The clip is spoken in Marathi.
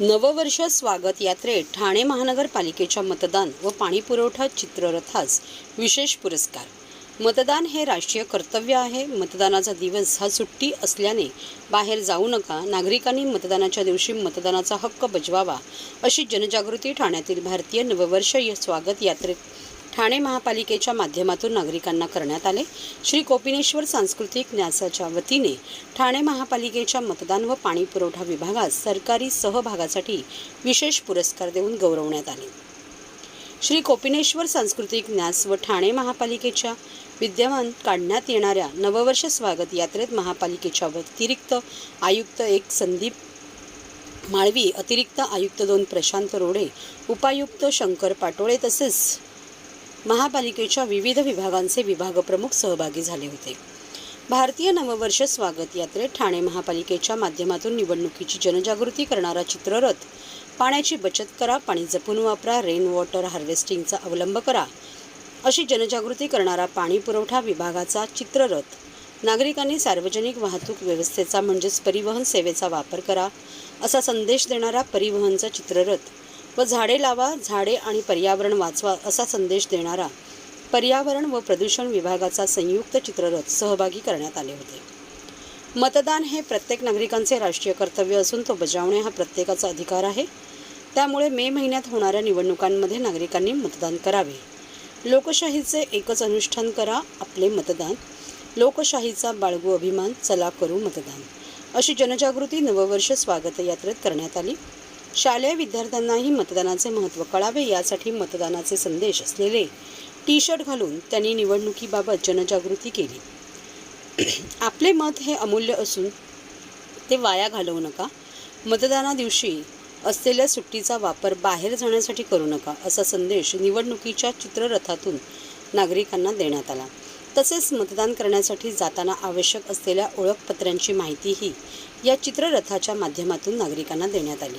नववर्ष स्वागत यात्रेत ठाणे महानगरपालिकेच्या मतदान व पाणीपुरवठा चित्ररथास विशेष पुरस्कार. मतदान हे राष्ट्रीय कर्तव्य आहे. मतदानाचा दिवस हा सुट्टी असल्याने बाहेर जाऊ नका नागरिकांनी मतदानाच्या दिवशी मतदानाचा हक्क बजवावा अशी जनजागृती ठाण्यातील भारतीय नववर्ष या स्वागत यात्रेत ठाणे महापालिकेच्या माध्यमातून नागरिकांना करण्यात आले. श्री कोपिनेश्वर सांस्कृतिक न्यासाच्या वतीने ठाणे महापालिकेच्या मतदान व पाणी पुरवठा विभागास सरकारी सहभागासाठी विशेष पुरस्कार देऊन गौरवण्यात आले. श्री कोपिनेश्वर सांस्कृतिक न्यास व ठाणे महापालिकेच्या विद्यमान काढण्यात येणाऱ्या नववर्ष स्वागत यात्रेत महापालिकेच्या व्यतिरिक्त आयुक्त एक संदीप माळवी अतिरिक्त आयुक्त दोन प्रशांत रोडे उपायुक्त शंकर पाटोळे तसेच महापालिकेच्या विविध विभागांचे विभागप्रमुख सहभागी झाले होते. भारतीय नववर्ष स्वागत यात्रेत ठाणे महापालिकेच्या माध्यमातून निवडणुकीची जनजागृती करणारा चित्ररथ पाण्याची बचत करा पाणी जपून वापरा रेन वॉटर हार्वेस्टिंगचा अवलंब करा अशी जनजागृती करणारा पाणी पुरवठा विभागाचा चित्ररथ नागरिकांनी सार्वजनिक वाहतूक व्यवस्थेचा म्हणजेच परिवहन सेवेचा वापर करा असा संदेश देणारा परिवहनचा चित्ररथ व झाडे लावा झाडे आणि पर्यावरण वाचवा असा संदेश देणारा पर्यावरण व प्रदूषण विभागाचा संयुक्त चित्ररथ सहभागी करण्यात आले होते. मतदान हे प्रत्येक नागरिकांचे राष्ट्रीय कर्तव्य असून तो बजावणे हा प्रत्येकाचा अधिकार आहे. त्यामुळे मे महिन्यात होणाऱ्या निवडणुकांमध्ये नागरिकांनी मतदान करावे. लोकशाहीचे एकच अनुष्ठान करा आपले मतदान. लोकशाहीचा बाळगू अभिमान चला करू मतदान. अशी जनजागृती नववर्ष स्वागत यात्रेत करण्यात आली. शालेय विद्यार्थ्यांनाही मतदानाचे महत्त्व कळावे यासाठी मतदानाचे संदेश असलेले टी शर्ट घालून त्यांनी निवडणुकीबाबत जनजागृती केली. आपले मत हे अमूल्य असून ते वाया घालवू नका. मतदाना दिवशी असलेल्या सुट्टीचा वापर बाहेर जाण्यासाठी करू नका असा संदेश निवडणुकीच्या चित्ररथातून नागरिकांना देण्यात आला. तसेच मतदान करण्यासाठी जाताना आवश्यक असलेल्या ओळखपत्रांची माहितीही या चित्ररथाच्या माध्यमातून नागरिकांना देण्यात आली.